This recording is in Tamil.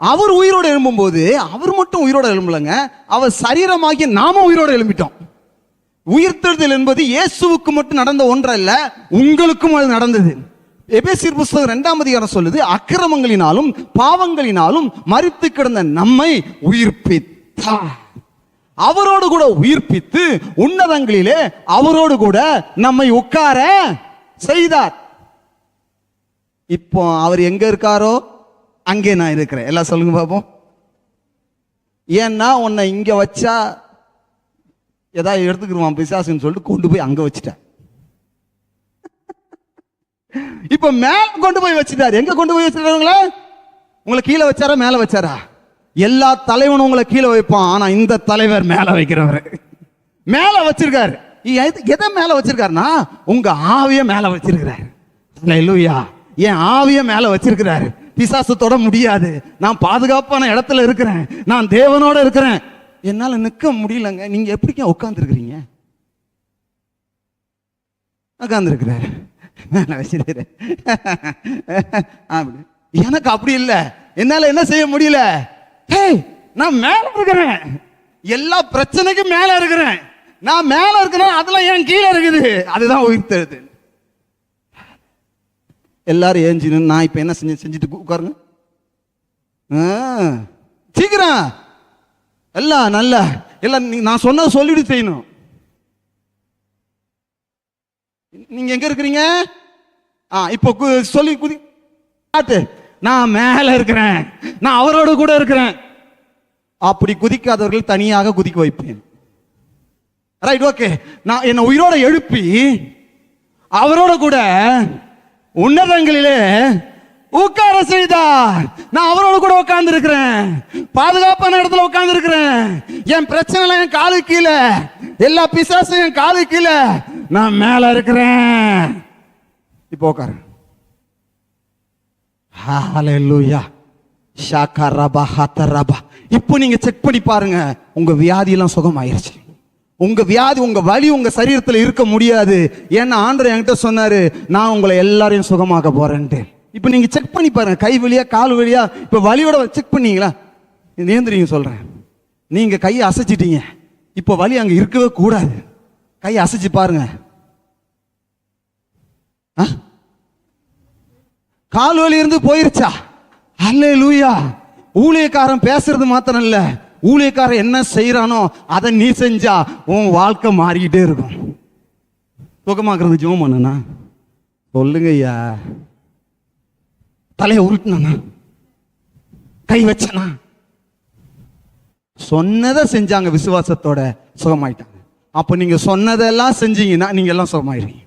அவர் உயிரோடு எழும்பும்போது அவர் மட்டும் உயிரோடு எழும்பலைங்க அவர் சரீரமாகி நாம உயிரோடு எழும்பிட்டோம். உயிர்த்தெழுதல் என்பது இயேசுவுக்கு மட்டும் நடந்த ஒன்றல்ல உங்களுக்கும் அது நடந்தது. எபேசியர் புஸ்தகம் இரண்டாம் அதிகாரம் சொல்லுது அக்கிரமங்களினாலும் பாவங்களினாலும் மறித்து கிடந்த நம்மை உயிர்ப்பித்தார். அவரோடு கூட உயிர்ப்பித்து உன்னதங்களிலே அவரோடு கூட நம்மை உட்கார செய்தார். இப்போ அவர் எங்க இருக்காரோ? அங்கே நான் இருக்கிறேன். எல்லாம் சொல்லுங்க பாப்போம். ஏன்னா உன்னை இங்க வச்சா ஏதாவது எடுத்துக்கிருவான் பிசாசுன்னு சொல்லிட்டு கொண்டு போய் அங்க வச்சுட்டேன். இப்ப மேல கொண்டு போய் வச்சுட்டாரு. எங்க கொண்டு போய் வச்சிருக்காங்களா உங்களை கீழே வச்சாரா மேல வச்சாரா? எல்லா தலைவனும் உங்களை கீழே வைப்பான். ஆனா இந்த தலைவர் மேல வைக்கிறவர். மேல வச்சிருக்காரு. எதை மேல வச்சிருக்காருன்னா உங்க ஆவிய மேல வச்சிருக்கிறாரு. அல்லேலூயா என் ஆவிய மேல வச்சிருக்கிறாரு. பிசாசு தொட முடியாது. நான் பாதுகாப்பான இடத்துல இருக்கிறேன். நான் தேவனோட இருக்கிறேன். என்னால் நிற்க முடியலங்க. நீங்கள் எப்படிங்க உட்காந்துருக்குறீங்க உட்காந்துருக்குறாரு அப்படி. எனக்கு அப்படி இல்லை. என்னால் என்ன செய்ய முடியல? ஹேய் நான் மேல இருக்கிறேன். எல்லா பிரச்சனைக்கும் மேல இருக்கிறேன். நான் மேல இருக்கிறேன். அதெல்லாம் ஏன் கீழே இருக்குது. அதுதான் உயிர் தருது எல்லாரும் ஏஞ்சினு நான் இப்போ என்ன செஞ்சு செஞ்சுட்டு உட்காருங்க. ஆ, சீக்கிரம். எல்லாம் நல்லா எல்லாம் நான் சொன்னதை சொல்லிட்டு செய்யணும். நீங்க எங்க இருக்கிறீங்க? ஆ இப்போ கு- சொல்லி குதி காட்டு. நான் மேல இருக்கிறேன். நான் அவரோட கூட இருக்கிறேன். அப்படி குதிக்காதவர்கள் தனியாக குதிக்க வைப்பேன். ரைட் ஓகே நான் என்னை உயிரோட எழுப்பி அவரோட கூட உன்னதங்களிலே உட்கார செய்தார். நான் அவரோட கூட உட்கார்ந்து இருக்கிறேன் பாதுகாப்பான இடத்துல உட்கார்ந்து இருக்கிறேன் என் பிரச்சனை என் காலு கீழே. எல்லா பிசாசும் என் காலு கீழே. நான் மேல இருக்கிறேன். இப்போ உட்காரு. ஹalleluya ஷாக்கரபா ஹத்தரபா இப்போ நீங்க செக் பண்ணி பாருங்க. உங்க வியாதியெல்லாம் சுகமாயிருச்சு. உங்க வியாதி உங்க வலி உங்க சரீரத்தில் இருக்க முடியாது. ஏன்னா ஆண்டர் என்கிட்ட சொன்னாரு நான் உங்களை எல்லாரையும் சுகமாக்க போறேன்ட்டு. இப்போ நீங்க செக் பண்ணி பாருங்க கை வழியா கால் வழியா இப்போ வலியோட செக் பண்ணீங்களா? நேந்திரிங்க சொல்றேன். நீங்க கையை அசைச்சிட்டீங்க. இப்போ வலி அங்க இருக்கவே கூடாது. கையை அசைச்சு பாருங்க. ஆ? கால் வலி இருந்து போயிருச்சா? அல்ல லூயா ஊழியக்காரன் பேசுறது மாத்திரம் இல்லை. ஊழியக்காரன் என்ன செய்யறானோ அதை நீ செஞ்சா உன் வாழ்க்கை மாறிக்கிட்டே இருக்கும். சுகமாக்குறது ஜோம் பண்ணனா சொல்லுங்க ஐயா. தலையை உருட்டினா கை வச்சனா சொன்னதை செஞ்சாங்க விசுவாசத்தோட சுகமாயிட்டாங்க. அப்போ நீங்க சொன்னதெல்லாம் செஞ்சீங்கன்னா நீங்க எல்லாம் சுகமாயிருவீங்க.